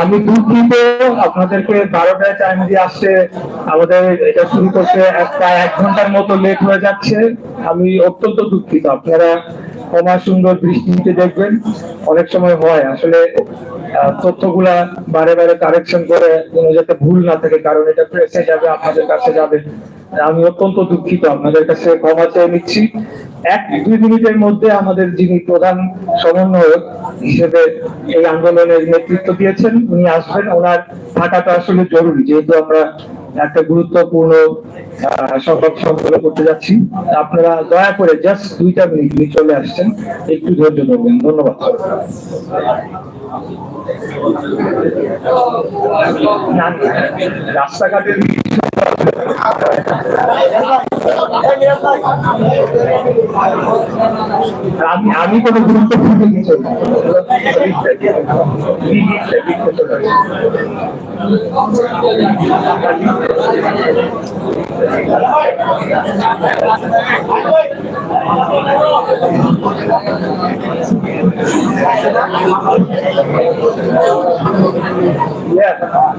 আমি দুঃখিত আপনাদেরকে বারোটায় টাইম দিয়ে আসছে। আমাদের এটা শুরু করতে প্রায় এক ঘণ্টার মতো লেট হয়ে যাচ্ছে। আমি অত্যন্ত দুঃখিত। আপনারা ক্ষমা সুন্দর দৃষ্টিতে দেখবেন, অনেক সময় হয়। আসলে তথ্যগুলা বারে বারে কারেকশন করে কোনো যাতে ভুল না থাকে, কারণ এটা প্রেসে যাবে, আপনাদের কাছে যাবে। আমি অত্যন্ত দুঃখিত, আপনাদের কাছে ক্ষমা চেয়ে নিচ্ছি। এক দুই মিনিটের মধ্যে আমাদের যিনি প্রধান সমন্বয়ক হিসেবে এই আন্দোলনের নেতৃত্ব দিয়েছেন, উনি আসবেন। ওনার থাকাটা আসলে জরুরি, যেহেতু আমরা একটা গুরুত্বপূর্ণ সংবাদ সংগ্রহ করতে যাচ্ছি। আপনারা দয়া করে জাস্ট দুইটা মিনিট নিয়ে চলে আসছেন। একটু ধৈর্য ধরবেন। ধন্যবাদ। রাস্তাঘাটের আমি কোনো গুরুত্বপূর্ণ কিছু না। Yeah.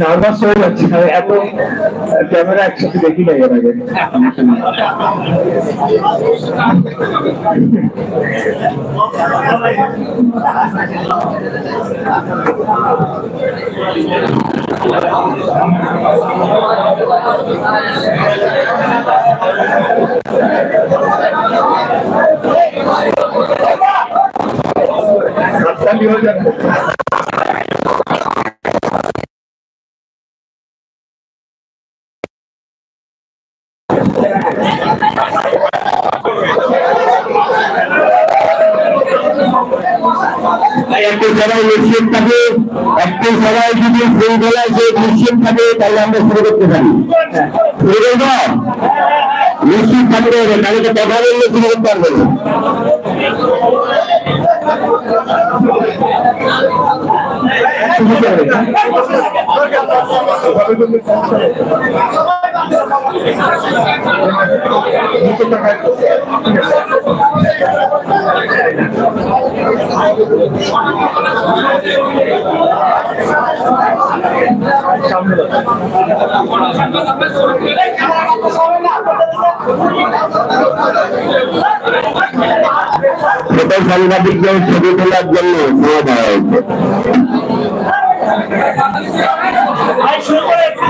নার্ভাস হয়ে যাচ্ছি এত ক্যামেরা একসাথে দেখি নাই এর আগে। হয়ে একটু সবাই নিশ্চিত থাকে একটু সবাই যদি শৃঙ্খলায় যে নিশ্চিত থাকে, তাহলে আমরা শুরু করতে পারি। শুরু করব? নিশ্চিত থাকতে হবে, তাহলে তো কথা বললে শুরু করতে পারব না। ছোট সাংবাদিকদের ছবি তোলার জন্য সময়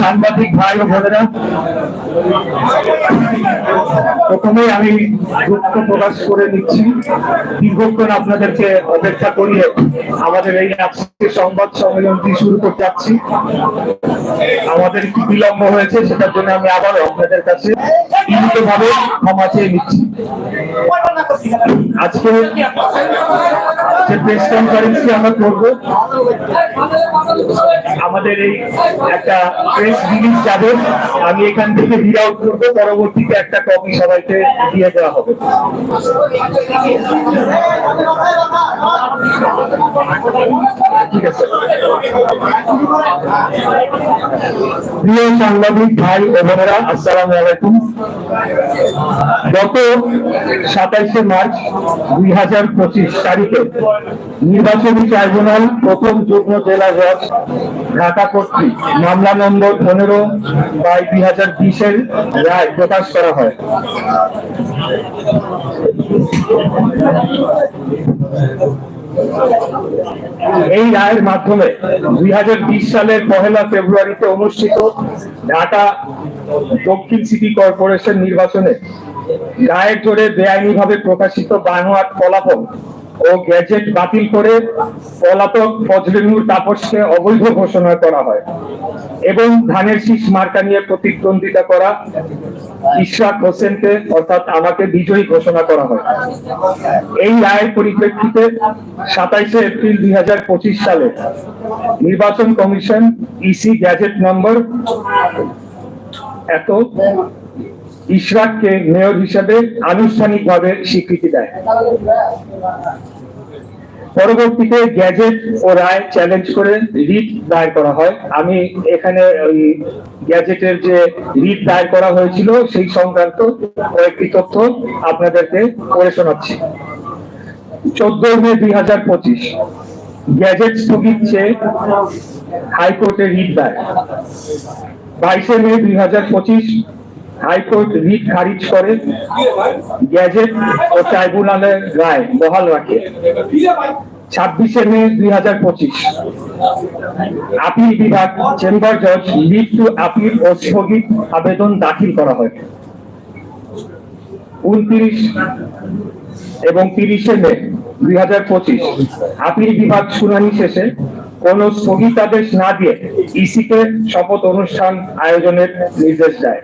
সাংবাদিক ভাই ও বোনেরা প্রথমে আমি দুঃখ প্রকাশ করে নিচ্ছি। দীর্ঘক্ষণ আপনাদেরকে অপেক্ষা করিয়ে আমাদের এই আজকে সংবাদ সম্মেলনটি শুরু করতে যাচ্ছি। আমাদের একটু বিলম্ব হয়েছে সেটার জন্য আমি আবারও আপনাদের কাছে ভাবে ক্ষমা চেয়ে নিচ্ছি। আজকে যে প্রেস কনফারেন্সটি আমরা করব, আমাদের এই একটা প্রেস রিলিজ যাবে আমি এখান থেকে রিড আউট করব, পরবর্তীতে একটা কপি সবাইকে দিয়ে দেওয়া হবে। ঠিক আছে। প্রিয় সাংবাদিক ভাই ও বোনেরা, আসসালামু আলাইকুম। গত সাতাইশে মার্চ দুই হাজার পঁচিশ তারিখে নির্বাচনী ট্রাইব্যুনাল প্রথম যুগ্ম জেলা জজ ঢাকা কর্তৃক মামলা নম্বর পনেরো বাই দুই হাজার বিশের রায় প্রকাশ করা হয়। এই রায়ের মাধ্যমে দুই হাজার বিশ সালের পহেলা ফেব্রুয়ারিতে অনুষ্ঠিত ঢাকা দক্ষিণ সিটি কর্পোরেশন নির্বাচনে গায়ের জোরে বেআইনিভাবে প্রকাশিত বানোয়াট ফলাফল ও গ্যাজেট বাতিল করে পলাতক ফজলিনুর তাপসকে অবৈধ ঘোষণা করা হয় এবং ধানের শীষ মার্কা নিয়ে প্রতিদ্বন্দ্বিতা করা ইশরাক হোসেনকে, অর্থাৎ আমাকে বিজয়ী ঘোষণা করা হয়। এই রায়ের পরিপ্রেক্ষিতে সাতাইশে এপ্রিল দুই হাজার পঁচিশ সালে নির্বাচন কমিশন ইসি গ্যাজেট নম্বর এত ইশরাককে মেয়র হিসেবে আনুষ্ঠানিকভাবে স্বীকৃতি দেয়। পরবর্তীতে গ্যাজেট ও রায় চ্যালেঞ্জ করে রিট দায়ের করা হয়। আমি এখানে ওই গ্যাজেটের যে রিট দায়ের করা হয়েছিল, সেই সংক্রান্ত কয়েকটি তথ্য আপনাদেরকে পড়ে শোনাচ্ছি। চোদ্দই মে দুই হাজার পঁচিশ, গ্যাজেট স্থগিত চেয়ে হাইকোর্টে রিট দায় বাইশে মে দুই হাজার পঁচিশ হাইকোর্ট রিট খারিজ করে গ্যাজেট ও ট্রাইব্যুনালের রায় বহাল রাখে। ছাব্বিশে মে দুই হাজার পঁচিশ। আপিল বিভাগ চেম্বার জজ টু আপিল ও স্থগিত আবেদন দাখিল করা হয়। উনত্রিশ এবং তিরিশে মে দুই হাজার পঁচিশ আপিল বিভাগ শুনানি শেষে কোন স্থগিতাদেশ না দিয়ে ইসিকে শপথ অনুষ্ঠান আয়োজনের নির্দেশ দেয়।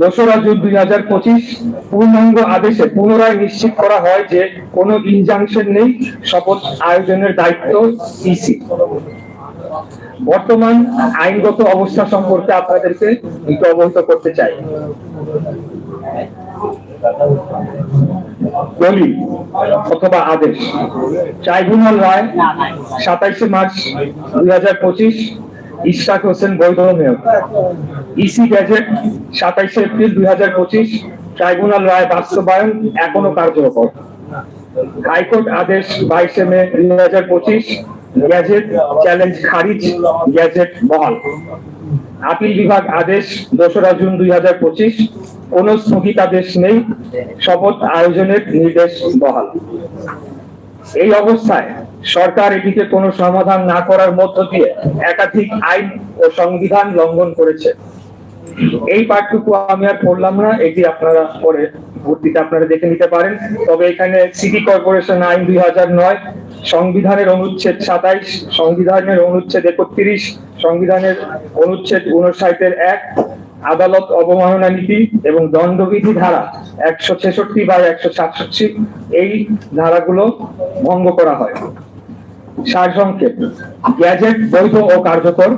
দোসরা জুন দুই হাজার পঁচিশ পূর্ণাঙ্গ আদেশে পুনরায় নিশ্চিত করা হয় যে কোনো ইনজাংশন নেই, শপথ আয়োজনের দায়িত্ব ইসি বর্তমান আইনগত অবস্থা সম্পর্কে আপনাদেরকে একটু অবহিত করতে চাই। দলিল অথবা আদেশ। ট্রাইব্যুনাল রায় সাতাইশে মার্চ দুই হাজার পঁচিশ ইশরাক হোসেন বৈধ মেয়র ইসি গ্যাজেট সাতাইশে এপ্রিল দুই হাজার পঁচিশ, ট্রাইব্যুনাল রায় বাস্তবায়ন এখনও কার্যকর। হাইকোর্ট আদেশ বাইশে মে দুই হাজার পঁচিশ, গ্যাজেট চ্যালেঞ্জ খারিজ, গ্যাজেট বহাল। আপিল বিভাগ আদেশ দোসরা জুন দুই হাজার পঁচিশ, কোন স্থগিতাদেশ নেই, শপথ আয়োজনের নির্দেশ বহাল। এই অবস্থায় সরকার এটিকে কোনো সমাধান না করার মধ্য দিয়ে একাধিক আইন ও সংবিধান লঙ্ঘন করেছে। এই পাঠটুকু আমি আর পড়লাম না, এটি আপনারা পরে ভর্তিতে আপনারা দেখে নিতে পারেন। তবে এখানে সিটি কর্পোরেশন আইন দুই হাজার নয়, সংবিধানের অনুচ্ছেদ সাতাইশ, সংবিধানের অনুচ্ছেদ একত্রিশ, সংবিধানের অনুচ্ছেদ উনষাটের এক, আদালত অবমাননা নীতি এবং দণ্ডবিধি ধারা একশো ছেষট্টি বা একশো সাতষট্টি, এই ধারাগুলো ভঙ্গ করা হয়। সারসংক্ষেপ গ্যাজেট বৈধ ও কার্যকর